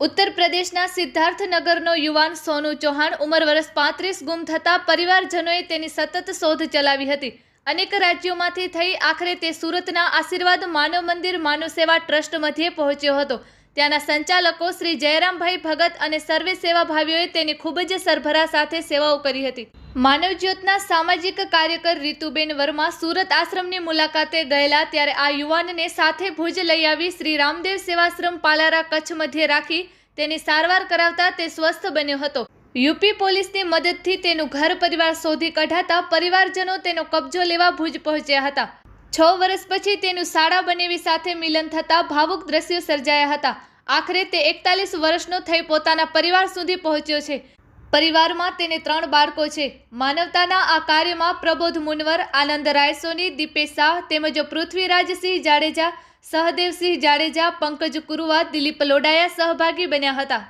ઉત્તર પ્રદેશના સિદ્ધાર્થનગરનો યુવાન સોનુ ચૌહાણ ઉંમર વર્ષ પાંત્રીસ ગુમ થતાં પરિવારજનોએ તેની સતત શોધ ચલાવી હતી. અનેક રાજ્યોમાંથી થઈ આખરે તે સુરતના આશીર્વાદ માનવ મંદિર માનવ સેવા ટ્રસ્ટ મધ્યે પહોંચ્યો હતો. ત્યાંના સંચાલકો શ્રી જયરામભાઈ ભગત અને સર્વે સેવાભાવીઓએ તેની ખૂબ જ સરભરા સાથે સેવાઓ કરી હતી. માનવ જ્યોતના સામાજિક કાર્યકર રીતુબેન વર્મા સુરત આશ્રમની મુલાકાતે ગયેલા ત્યારે આ યુવાનને સાથે ભુજ લઈ આવી શ્રી રામદેવ સેવાશ્રમ પાલારા કચ્છ મધ્યે રાખી તેની સારવાર કરાવતા તે સ્વસ્થ બન્યો હતો. યુપી પોલીસની મદદથી તેનું ઘર પરિવાર શોધી કઢાતા પરિવારજનો તેનો કબજો લેવા ભુજ પહોંચ્યા હતા. છ વર્ષ પછી તેનું શાળા બનેવી સાથે મિલન થતાં ભાવુક દ્રશ્યો સર્જાયા હતા. આખરે તે એકતાલીસ વર્ષનો થઈ પોતાના પરિવાર સુધી પહોંચ્યો છે. પરિવારમાં તેને ત્રણ બાળકો છે. માનવતાના આ કાર્યમાં પ્રબોધ મુનવર, આનંદ રાયસોની, દીપેશ શાહ તેમજ પૃથ્વીરાજસિંહ જાડેજા, સહદેવસિંહ જાડેજા, પંકજ કુરુવા, દિલીપ લોડાયા સહભાગી બન્યા હતા.